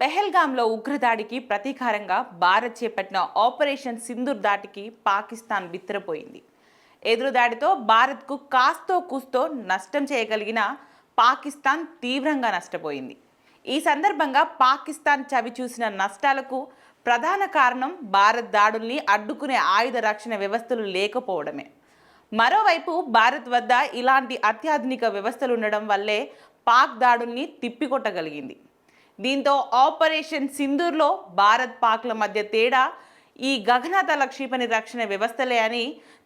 పెహల్గామ్లో ఉగ్రదాడికి ప్రతీకారంగా భారత్ చేపట్టిన ఆపరేషన్ సింధూర్ దాటికి పాకిస్తాన్ బిత్తరపోయింది. ఎదురుదాడితో భారత్కు కాస్తో కూస్తో నష్టం చేయగలిగిన పాకిస్తాన్ తీవ్రంగా నష్టపోయింది. ఈ సందర్భంగా పాకిస్తాన్ చవి చూసిన నష్టాలకు ప్రధాన కారణం భారత్ దాడుల్ని అడ్డుకునే ఆయుధ రక్షణ వ్యవస్థలు లేకపోవడమే. మరోవైపు భారత్ వద్ద ఇలాంటి అత్యాధునిక వ్యవస్థలు ఉండడం వల్లే పాక్ దాడుల్ని తిప్పికొట్టగలిగింది. దీంతో ఆపరేషన్ సింధూర్లో భారత్ పాక్ల మధ్య తేడా ఈ గగనతల క్షిపణి రక్షణ వ్యవస్థలే అని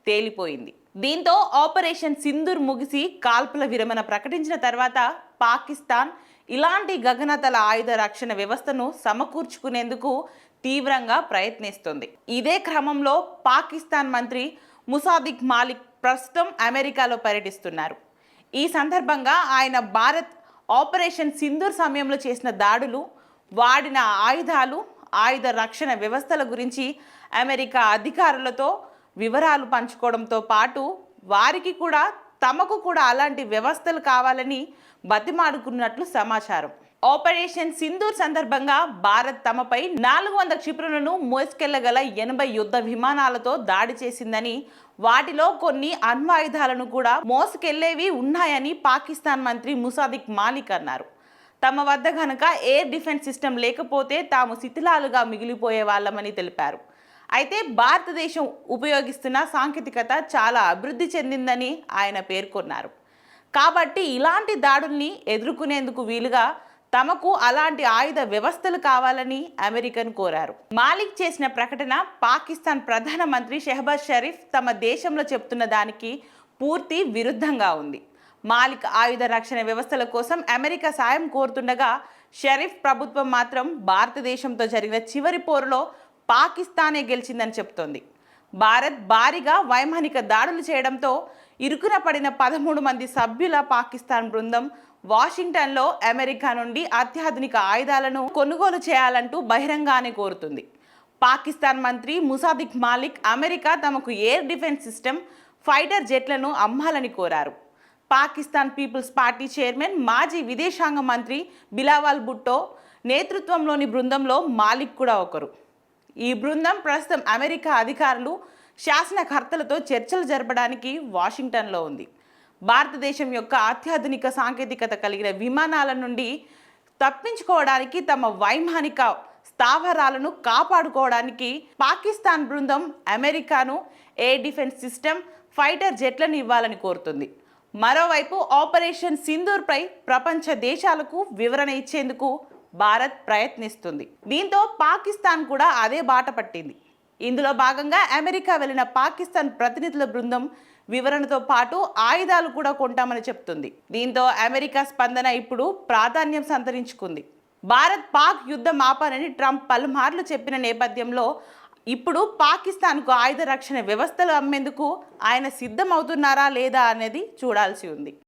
తేలిపోయింది. దీంతో ఆపరేషన్ సింధూర్ ముగిసి కాల్పుల విరమణ ప్రకటించిన తర్వాత పాకిస్తాన్ ఇలాంటి గగనతల ఆయుధ రక్షణ వ్యవస్థను సమకూర్చుకునేందుకు తీవ్రంగా ప్రయత్నిస్తుంది. ఇదే క్రమంలో పాకిస్తాన్ మంత్రి ముసాదిక్ మాలిక్ ప్రస్తుతం అమెరికాలో పర్యటిస్తున్నారు. ఈ సందర్భంగా ఆయన భారత్ ఆపరేషన్ సింధూర్ సమయంలో చేసిన దాడులు వాడిన ఆయుధాలు ఆయుధ రక్షణ వ్యవస్థల గురించి అమెరికా అధికారులతో వివరాలు పంచుకోవడంతో పాటు వారికి కూడా తమకు కూడా అలాంటి వ్యవస్థలు కావాలని బతిమాడుకున్నట్లు సమాచారం. ఆపరేషన్ సింధూర్ సందర్భంగా భారత్ తమపై నాలుగు వందల క్షిపణులను మోసుకెళ్ళగల ఎనభై యుద్ధ విమానాలతో దాడి చేసిందని వాటిలో కొన్ని అణ్వాయుధాలను కూడా మోసుకెళ్ళేవి ఉన్నాయని పాకిస్తాన్ మంత్రి ముసాదిక్ మాలిక్ అన్నారు. తమ వద్ద కనుక ఎయిర్ డిఫెన్స్ సిస్టమ్ లేకపోతే తాము శిథిలాలుగా మిగిలిపోయే వాళ్ళమని తెలిపారు. అయితే భారతదేశం ఉపయోగిస్తున్న సాంకేతికత చాలా అభివృద్ధి చెందిందని ఆయన పేర్కొన్నారు. కాబట్టి ఇలాంటి దాడుల్ని ఎదుర్కొనేందుకు వీలుగా తమకు అలాంటి ఆయుధ వ్యవస్థలు కావాలని అమెరికన్ కోరారు. మాలిక్ చేసిన ప్రకటన పాకిస్తాన్ ప్రధానమంత్రి షెహబాజ్ షరీఫ్ తమ దేశంలో చెప్తున్న దానికి పూర్తి విరుద్ధంగా ఉంది. మాలిక్ ఆయుధ రక్షణ వ్యవస్థల కోసం అమెరికా సాయం కోరుతుండగా షరీఫ్ ప్రభుత్వం మాత్రం భారతదేశంతో జరిగిన చివరి పోరులో పాకిస్తానే గెలిచిందని చెప్తోంది భారత్ భారీగా వైమానిక దాడులు చేయడంతో ఇరుకున పడిన పదమూడు మంది సభ్యుల పాకిస్తాన్ బృందం వాషింగ్టన్లో అమెరికా నుండి అత్యాధునిక ఆయుధాలను కొనుగోలు చేయాలంటూ బహిరంగానే కోరుతుంది. పాకిస్తాన్ మంత్రి ముసాదిక్ మాలిక్ అమెరికా తమకు ఎయిర్ డిఫెన్స్ సిస్టమ్ ఫైటర్ జెట్లను అమ్మాలని కోరారు. పాకిస్తాన్ పీపుల్స్ పార్టీ చైర్మన్ మాజీ విదేశాంగ మంత్రి బిలావాల్ భుట్టో నేతృత్వంలోని బృందంలో మాలిక్ కూడా ఒకరు. ఈ బృందం ప్రస్తుతం అమెరికా అధికారులు శాసనకర్తలతో చర్చలు జరపడానికి వాషింగ్టన్లో ఉంది. భారతదేశం యొక్క అత్యాధునిక సాంకేతికత కలిగిన విమానాల నుండి తప్పించుకోవడానికి తమ వైమానిక స్థావరాలను కాపాడుకోవడానికి పాకిస్తాన్ బృందం అమెరికాను ఎయిర్ డిఫెన్స్ సిస్టమ్ ఫైటర్ జెట్లను ఇవ్వాలని కోరుతుంది. మరోవైపు ఆపరేషన్ సింధూర్పై ప్రపంచ దేశాలకు వివరణ ఇచ్చేందుకు భారత్ ప్రయత్నిస్తుంది. దీంతో పాకిస్తాన్ కూడా అదే బాట పట్టింది. ఇందులో భాగంగా అమెరికా వెళ్ళిన పాకిస్తాన్ ప్రతినిధుల బృందం వివరణతో పాటు ఆయుధాలు కూడా కొంటామని చెప్తుంది. దీంతో అమెరికా స్పందన ఇప్పుడు ప్రాధాన్యం సంతరించుకుంది. భారత్ పాక్ యుద్ధం ఆపాలని ట్రంప్ పలుమార్లు చెప్పిన నేపథ్యంలో ఇప్పుడు పాకిస్తాన్కు ఆయుధ రక్షణ వ్యవస్థలు అమ్మేందుకు ఆయన సిద్ధమవుతున్నారా లేదా అనేది చూడాల్సి ఉంది.